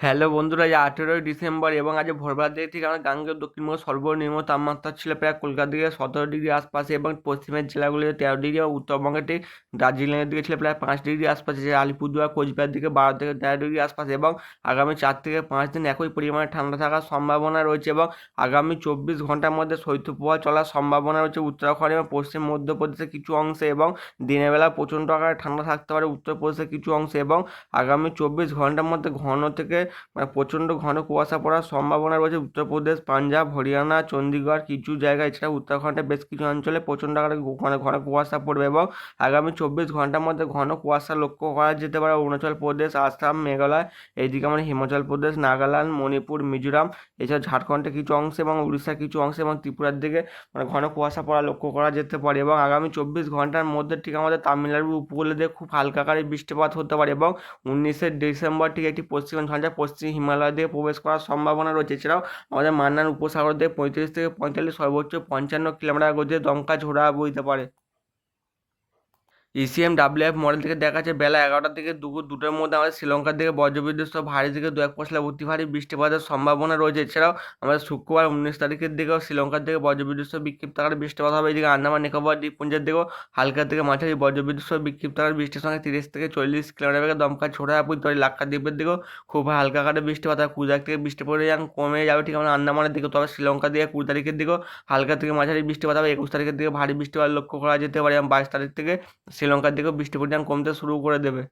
Hello বন্ধুরা, আজ আঠেরোই ডিসেম্বর এবং আজ ভোরবেলার দিকে থেকে আমাদের গাঙ্গেয় দক্ষিণবঙ্গ সর্বনিম্ন তাপমাত্রা ছিল প্রায় কলকাতা দিকে সতেরো ডিগ্রি আশপাশে এবং পশ্চিমের জেলাগুলিতে তেরো ডিগ্রি এবং উত্তরবঙ্গের ঠিক দার্জিলিংয়ের দিকে ছিল প্রায় পাঁচ ডিগ্রি আশপাশে, যে আলিপুরদুয়ার, কোচবিহার দিকে বারো থেকে তেরো ডিগ্রি আশপাশে এবং আগামী চার থেকে পাঁচ দিন একই পরিমাণে ঠান্ডা থাকার সম্ভাবনা রয়েছে এবং আগামী চব্বিশ ঘণ্টার মধ্যে শৈত্যপ্রবাহ চলার সম্ভাবনা রয়েছে উত্তরাখণ্ড এবং পশ্চিম মধ্যপ্রদেশের কিছু অংশে এবং দিনের বেলা প্রচণ্ড আকারে ঠান্ডা থাকতে পারে উত্তরপ্রদেশের কিছু অংশে এবং আগামী চব্বিশ ঘণ্টার মধ্যে ঘন থেকে মানে প্রচণ্ড ঘন কুয়াশা পড়ার সম্ভাবনা রয়েছে। উত্তরপ্রদেশ, পাঞ্জাব, হরিয়ানা চণ্ডীগড় কিছু জায়গায় এছাড়া উত্তরাখণ্ডের বেশ কিছু অঞ্চলে প্রচণ্ড আকারে ঘু- মানে ঘন কুয়াশা পড়বে এবং আগামী চব্বিশ ঘণ্টার মধ্যে ঘন কুয়াশা লক্ষ্য করা যেতে পারে। অরুণাচল প্রদেশ, আসাম, মেঘালয় এইদিকে মানে হিমাচল প্রদেশ, নাগাল্যান্ড, মণিপুর, মিজোরাম এছাড়া ঝাড়খণ্ডের কিছু অংশ এবং উড়িষ্যার কিছু অংশ এবং ত্রিপুরার দিকে মানে ঘন কুয়াশা পড়া লক্ষ্য করা যেতে পারে এবং আগামী চব্বিশ ঘণ্টার মধ্যে ঠিক আমাদের তামিলনাড়ুর উপকূলে দিয়ে খুব হালকা আকারে বৃষ্টিপাত হতে পারে এবং উনিশে ডিসেম্বর ঠিক একটি পশ্চিম ঝঞ্ঝা পশ্চিম হিমালয় দিয়ে প্রবেশ করার সম্ভাবনা রয়েছে। এছাড়াও আমাদের মান্নান উপসাগর দিয়ে পঁয়ত্রিশ থেকে পঁয়তাল্লিশ সর্বোচ্চ পঞ্চান্ন কিলোমিটার গতিতে দমকা ঝোড়া বইতে পারে। ইসিএম ডাব্লিউএফ মডেল থেকে দেখা যাচ্ছে বেলা এগারোটার থেকে দুপুর দুটোর মধ্যে আমাদের শ্রীলঙ্কার দিকে বজ্রবিদ্যুৎ সহ ভারী থেকে দু এক পশলা অতি ভারী বৃষ্টিপাতের সম্ভাবনা রয়েছে। এছাড়াও আমাদের শুক্রবার উনিশ তারিখের দিকেও শ্রীলঙ্কার দিকে বজ্রবিদ্যুৎ সহ বিক্ষিপ্ত আকারে বৃষ্টিপাত হবে। এদিকে আন্দামান, নিকোবর, দ্বীপপুঞ্জের দিকেও হালকা থেকে মাঝারি বজ্রবিদ্যুৎ সহ বিক্ষিপ্ত আকারে বৃষ্টির সঙ্গে তিরিশ থেকে চল্লিশ কিলোমিটার বেগে দমকা ছোড়া পড়তে পারে লাক্ষাদ্বীপের দিকেও খুব হালকা আকারে বৃষ্টিপাত হয়। কুড়ি তারিখ থেকে বৃষ্টি যান কমে যাবে ঠিক আমরা আন্দামানের দিকে তবে শ্রীলঙ্কার দিকে কুড়ি তারিখের দিকেও হালকা থেকে মাঝারি বৃষ্টিপাত হবে। একুশ তারিখের দিকে ভারী বৃষ্টিপাত লক্ষ্য করা যেতে পারে এবং বাইশ তারিখ থেকে শ্রীলঙ্কার দিকেও বৃষ্টি পরিমাণ কমতে শুরু করে দেবে।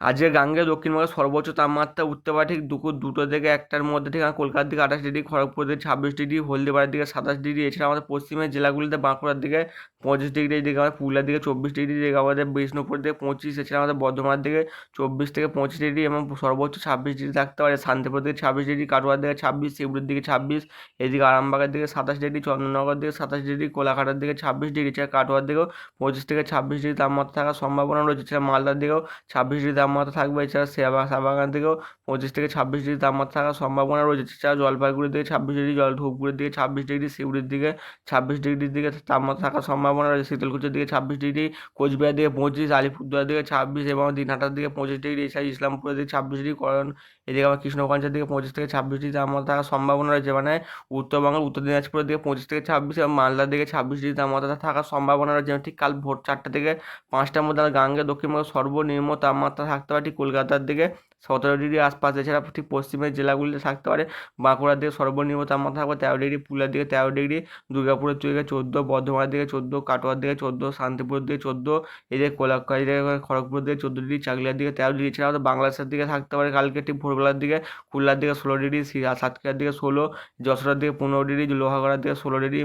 আজকে গাঙ্গে দক্ষিণবঙ্গের সর্বোচ্চ তাপমাত্রা উঠতে পারে ঠিক দুপুর দুটো থেকে একটার মধ্যে ঠিক কলকাতার দিকে আঠাশ ডিগ্রি খড়গপুর দিকে ছাব্বিশ ডিগ্রি, হলদিবাড়ির দিকে সাতাশ ডিগ্রি, এছাড়া আমাদের পশ্চিমের জেলাগুলিতে বাঁকুড়ার দিকে পঁচিশ ডিগ্রি, এদিকে আমাদের পুরুলিয়ার দিকে চব্বিশ ডিগ্রি, এদিকে আমাদের বিষ্ণুপুর দিকে পঁচিশ, এছাড়া আমাদের বর্ধমানের দিকে চব্বিশ থেকে পঁচিশ ডিগ্রি এবং সর্বোচ্চ ছাব্বিশ ডিগ্রি থাকতে পারে। শান্তিপুর দিকে ছাব্বিশ ডিগ্রি, কাটোয়ার দিকে ছাব্বিশ শিবুরের দিকে ছাব্বিশ, এদিকে আরামবাগের দিকে সাতাশ ডিগ্রি চন্দ্রনগর দিকে সাতাশ ডিগ্রি, কোলাঘাটের দিকে ছাব্বিশ ডিগ্রি, এছাড়া কাটোয়ার দিকেও পঁচিশ থেকে ছাব্বিশ ডিগ্রি তাপমাত্রা থাকার সম্ভাবনা রয়েছে। এছাড়া মালদার দিকেও ছাব্বিশ ডিগ্রি তাপমাত্রা থাকবে, এছাড়া সেবা সাবাগান থেকেও পঁচিশ থেকে ছাব্বিশ ডিগ্রি তাপমাত্রা থাকার সম্ভাবনা রয়েছে। এছাড়া জলপাইগুড়ির দিকে ছাব্বিশ ডিগ্রি জল ধূপগুড়ির দিকে ছাব্বিশ ডিগ্রি শিউড়ির দিকে ছাব্বিশ ডিগ্রির দিকে তাপমাত্রা থাকার সম্ভাবনা রয়েছে। শীতলকুচির দিকে ছাব্বিশ ডিগ্রি কোচবিহার দিকে পঁচিশ আলিপুরদুয়ার দিকে ছাব্বিশ এবং দিনহাটার দিকে পঁচিশ ডিগ্রি, এছাড়া ইসলামপুরের দিকে ছাব্বিশ ডিগ্রি, করণ এদিকে আমার কৃষ্ণগঞ্জের দিকে পঁচিশ থেকে ছাব্বিশ ডিগ্রি তাপমাত্রা থাকার সম্ভাবনা রয়েছে। মানে উত্তরবঙ্গের উত্তর দিনাজপুরের দিকে পঁচিশ থেকে ছাব্বিশ এবং মালদার দিকে ছাব্বিশ ডিগ্রি তাপমাত্রা থাকার সম্ভাবনা রয়েছে। ঠিক কাল ভোর চারটে থেকে পাঁচটার মধ্যে গাঙ্গে, দক্ষিণবঙ্গের সর্বনিম্ন তাপমাত্রা থাকতে পারে, ঠিক কলকাতার দিকে। সতেরো ডিগ্রি আশপাশ, এছাড়া ঠিক পশ্চিমের জেলাগুলিতে থাকতে পারে। বাঁকুড়ার দিকে সর্বনিম্ন তাপমাত্রা থাকবে তেরো ডিগ্রি, পুরুলিয়ার দিকে তেরো ডিগ্রি, দুর্গাপুরের দিকে চোদ্দ, বর্ধমানের দিকে চোদ্দ, কাটোয়ার দিকে চোদ্দ, শান্তিপুরের দিকে চোদ্দ এদিকে কোলাঘাট এদিকে খড়গপুরের দিকে চোদ্দ ডিগ্রি, চাকলিয়ার দিকে তেরো ডিগ্রি, এছাড়া আমাদের বাংলাদেশের দিকে থাকতে পারে কালকে ঠিক ভোরবেলার দিকে, খুলনার দিকে ষোলো ডিগ্রি সাতক্ষীরার দিকে ষোলো, যশোরের দিকে পনেরো ডিগ্রি, লোহাগড়ার দিকে ষোলো ডিগ্রি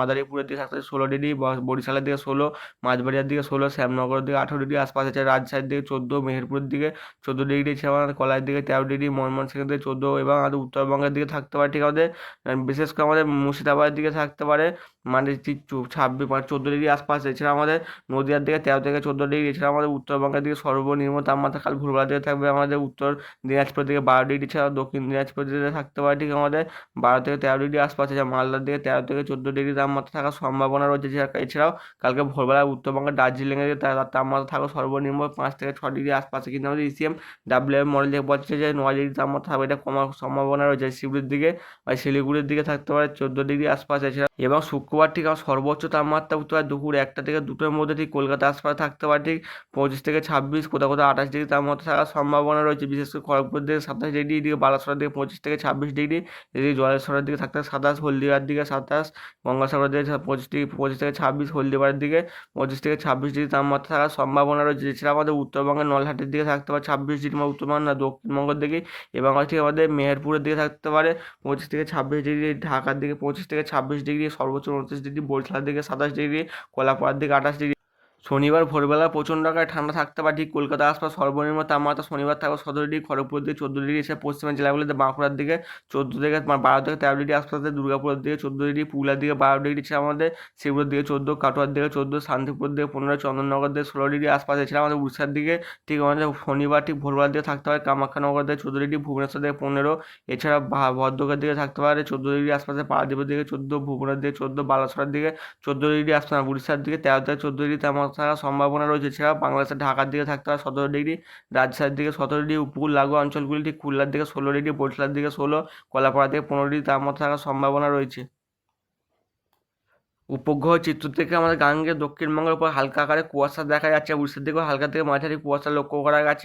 মাদারীপুরের দিকে থাকতে ষোলো ডিগ্রি, বরিশালের দিকে ষোলো, মাঝবাড়িয়ার দিকে ষোলো, শ্যামনগরের দিকে আঠারো ডিগ্রি আশপাশে আছে রাজশাহীর দিকে চোদ্দ মেহেরপুরের দিকে চোদ্দ ডিগ্রি এছাড়া আমাদের কলাইয়ের দিকে তেরো ডিগ্রি ময়মনসিংহের দিকে চোদ্দ এবং আমাদের উত্তরবঙ্গের দিকে থাকতে পারে। ঠিক আমাদের বিশেষ করে আমাদের মুর্শিদাবাদের দিকে থাকতে পারে মানে ছাব্বিশ মানে চোদ্দ ডিগ্রি আশপাশ। এছাড়া আমাদের নদীয়ার দিকে তেরো থেকে চোদ্দ ডিগ্রি এছাড়া আমাদের উত্তরবঙ্গের দিকে সর্বনিম্ন তাপমাত্রা কাল ভোরবেলা দিকে থাকবে আমাদের উত্তর দিনাজপুর দিকে বারো ডিগ্রি ছাড়া দক্ষিণ দিনাজপুর দিকে থাকতে পারে ঠিক আমাদের বারো থেকে তেরো ডিগ্রি আশপাশ। আছে মালদার দিকে তেরো থেকে চোদ্দ ডিগ্রি তাপমাত্রা থাকার সম্ভাবনা রয়েছে। এছাড়াও কালকে ভোরবেলা উত্তরবঙ্গের দার্জিলিংয়ের তাপমাত্রা থাকবে সর্বনিম্ন পাঁচ থেকে ছ ডিগ্রি আশপাশে। কিন্তু আমাদের ইসিএম ডাব্লিউ মডেল থেকে বলছে যে নয় ডিগ্রি তাপমাত্রা থাকবে এটা কমার সম্ভাবনা রয়েছে। শিলিগুড়ির দিকে বা শিলিগুড়ির দিকে থাকতে পারে, চোদ্দ ডিগ্রি আশপাশ এছাড়া এবং শুক্রবার ঠিক আমার সর্বোচ্চ তাপমাত্রা উঠতে পারে দুপুর একটা থেকে দুটোর মধ্যে ঠিক কলকাতা আশপাশে থাকতে পারে, ঠিক পঁচিশ থেকে ছাব্বিশ, কোথাও কোথাও আঠাশ ডিগ্রি তাপমাত্রা থাকার সম্ভাবনা রয়েছে। বিশেষ করে খড়গপুর দিকে সাতাশ ডিগ্রি, এদিকে বালাসোরের দিকে পঁচিশ থেকে ছাব্বিশ ডিগ্রি, এদিকে জলেশ্বরের দিকে থাকতে সাতাশ হলদিয়ার দিকে সাতাশ, গঙ্গাসাগরের দিকে পঁচিশ ডিগ্রি, পঁচিশ থেকে ছাব্বিশ, হলদিবাড়ির দিকে পঁচিশ থেকে ছাব্বিশ ডিগ্রি তাপমাত্রা থাকার সম্ভাবনা রয়েছে। এছাড়া আমাদের উত্তরবঙ্গের নলহাটের দিকে থাকতে পারে ছাব্বিশ ডিগ্রি বা উত্তরবঙ্গ না দক্ষিণবঙ্গের দিকে এবং হচ্ছে আমাদের মেহেরপুরের দিকে থাকতে পারে পঁচিশ থেকে ছাব্বিশ ডিগ্রি, ঢাকার দিকে পঁচিশ থেকে ছাব্বিশ ডিগ্রি, সর্বোচ্চ উনত্রিশ ডিগ্রি, বরিশালের দিকে সাতাশ ডিগ্রি কলাপাড়ার দিকে আঠাশ ডিগ্রি। শনিবার ভোরবেলা প্রচণ্ড আকারে ঠান্ডা থাকতে পারে, ঠিক কলকাতা আশপাশ সর্বনিম্ন তাপমাত্রা শনিবার থাকবে সতেরো ডিগ্রি, খড়গপুর দিকে চোদ্দ ডিগ্রি এসে পশ্চিমের জেলাগুলিতে বাঁকুড়ার দিকে চোদ্দ থেকে বারো থেকে তেরো ডিগ্রি আশপাশে দুর্গাপুরের দিকে চোদ্দ ডিগ্রি, পুরুলিয়ার দিকে বারো ডিগ্রি, এছাড়া আমাদের শিবুরের দিকে চোদ্দ, কাটোয়ার দিকে চোদ্দ, শান্তিপুর দিকে পনেরো, চন্দননগর দিকে ষোলো ডিগ্রি, আশপাশে এছাড়া আমাদের উড়িষ্যার দিকে ঠিক আমাদের শনিবার ঠিক ভোরবেলার দিকে থাকতে পারে, কামাখ্যানগর দিকে চোদ্দ ডিগ্রি, ভুবনেশ্বর দিকে পনেরো, এছাড়া ভদ্রকের দিকে থাকতে পারে চোদ্দ ডিগ্রি, আশপাশে পারাদ্বীপের দিকে চোদ্দ, ভুবনের দিকে চোদ্দ, বালাসোরের দিকে চোদ্দ ডিগ্রি, আশপাশ উড়িষ্যার দিকে তেরো থেকে চোদ্দ ডিগ্রি তাপমাত্রা থাকার সম্ভাবনা রয়েছে। এছাড়া বাংলাদেশের ঢাকার দিকে থাকতে পারে সতেরো ডিগ্রি, রাজশাহীর দিকে সতেরো ডিগ্রি, উপকূল লাগোয়া অঞ্চলগুলি ঠিক খুলনার দিকে ষোলো ডিগ্রি, বরিশালের দিকে ষোলো কলাপাড়া থেকে পনেরো ডিগ্রি তাপমাত্রা থাকার সম্ভাবনা রয়েছে। উপগ্রহ চিত্র থেকে আমাদের গাঙ্গে দক্ষিণবঙ্গের উপর হালকা আকারে কুয়াশা দেখা যাচ্ছে, উড়িষ্যার দিকেও হালকা থেকে মাঝারি কুয়াশা লক্ষ্য করা গেছে।